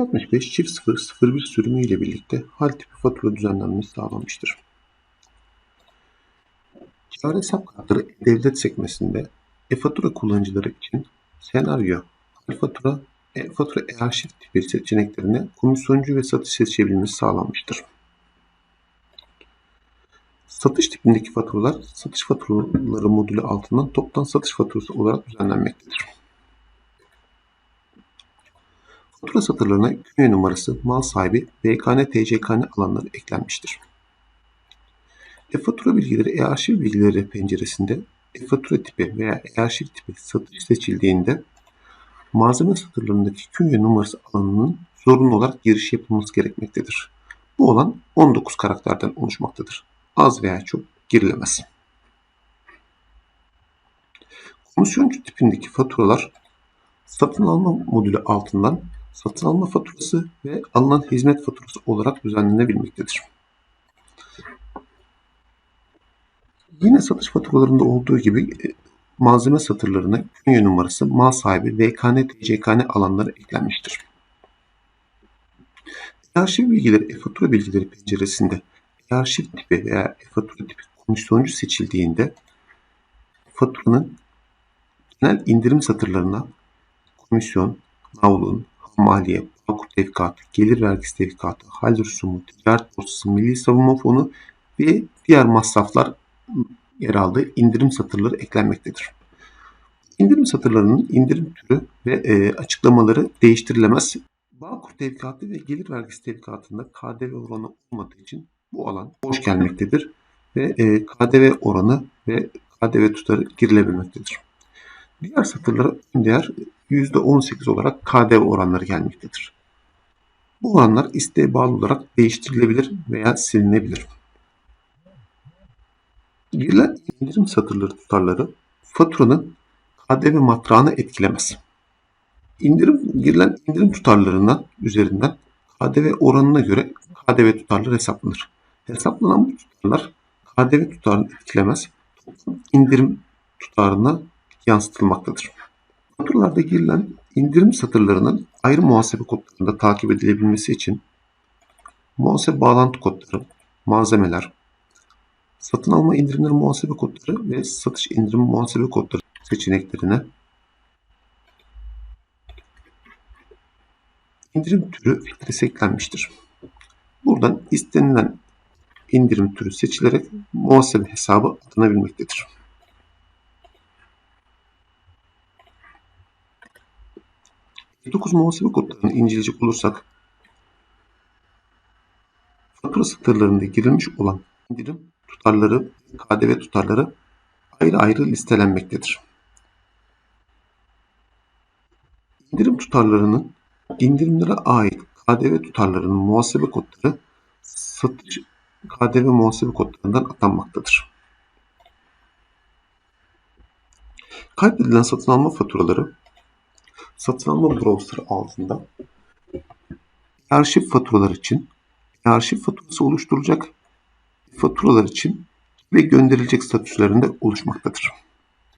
65 çift 001 sürümü ile birlikte hal tipi fatura düzenlenmesi sağlanmıştır. Cari hesap kartları devlet sekmesinde e-fatura kullanıcıları için senaryo, e-fatura, e-fatura e-arşiv tipi seçeneklerine komisyoncu ve satış seçebilmesi sağlanmıştır. Satış tipindeki faturalar satış faturaları modülü altından toptan satış faturası olarak düzenlenmektedir. Fatura satırlarına künye numarası, mal sahibi, BKN, TCKN alanları eklenmiştir. E-fatura bilgileri e-arşiv bilgileri penceresinde e-fatura tipi veya e-arşiv tipi satış seçildiğinde malzeme satırlarındaki künye numarası alanının zorunlu olarak giriş yapılması gerekmektedir. Bu alan 19 karakterden oluşmaktadır. Az veya çok girilemez. Komisyoncu tipindeki faturalar satın alma modülü altından satın alma faturası ve alınan hizmet faturası olarak düzenlenebilmektedir. Yine satış faturalarında olduğu gibi e, malzeme satırlarına künye numarası, mal sahibi, VKN, TCKN alanları eklenmiştir. Arşiv bilgileri, e-fatura bilgileri penceresinde arşiv tipi veya e-fatura tipi komisyoncu seçildiğinde faturanın genel indirim satırlarına komisyon, navlun, maliye, bankur tevkikatı, gelir vergisi tevkikatı, hal rüsumu, ticaret borsası, milli savunma fonu ve diğer masraflar yer aldığı indirim satırları eklenmektedir. İndirim satırlarının indirim türü ve e, açıklamaları değiştirilemez. Bağkur tevkikatı ve gelir vergisi tevkikatında KDV oranı olmadığı için bu alan boş gelmektedir ve e, KDV oranı ve KDV tutarı girilebilmektedir. Diğer satırlara değer %18 olarak KDV oranları gelmektedir. Bu oranlar isteğe bağlı olarak değiştirilebilir veya silinebilir. Girilen indirim satırları tutarları faturanın KDV matrağını etkilemez. İndirim, girilen indirim tutarlarından üzerinden KDV oranına göre KDV tutarları hesaplanır. Hesaplanan bu tutarlar KDV tutarını etkilemez. Toplam indirim tutarına yansıtılmaktadır. Faturalarda girilen indirim satırlarının ayrı muhasebe kodlarında takip edilebilmesi için muhasebe bağlantı kodları, malzemeler, satın alma indirimleri muhasebe kodları ve satış indirim muhasebe kodları seçeneklerine indirim türü filtresi eklenmiştir. Buradan istenilen indirim türü seçilerek muhasebe hesabı atanabilmektedir. Dokuz muhasebe kodlarını inceleyecek olursak fatura satırlarında girilmiş olan indirim tutarları, KDV tutarları ayrı ayrı listelenmektedir. İndirim tutarlarının indirimlere ait KDV tutarlarının muhasebe kodları satış KDV muhasebe kodlarından atanmaktadır. Kaydedilen satın alma faturaları satın alma browser altında arşiv faturalar için arşiv faturası oluşturacak faturalar için ve gönderilecek statüslerinde oluşmaktadır.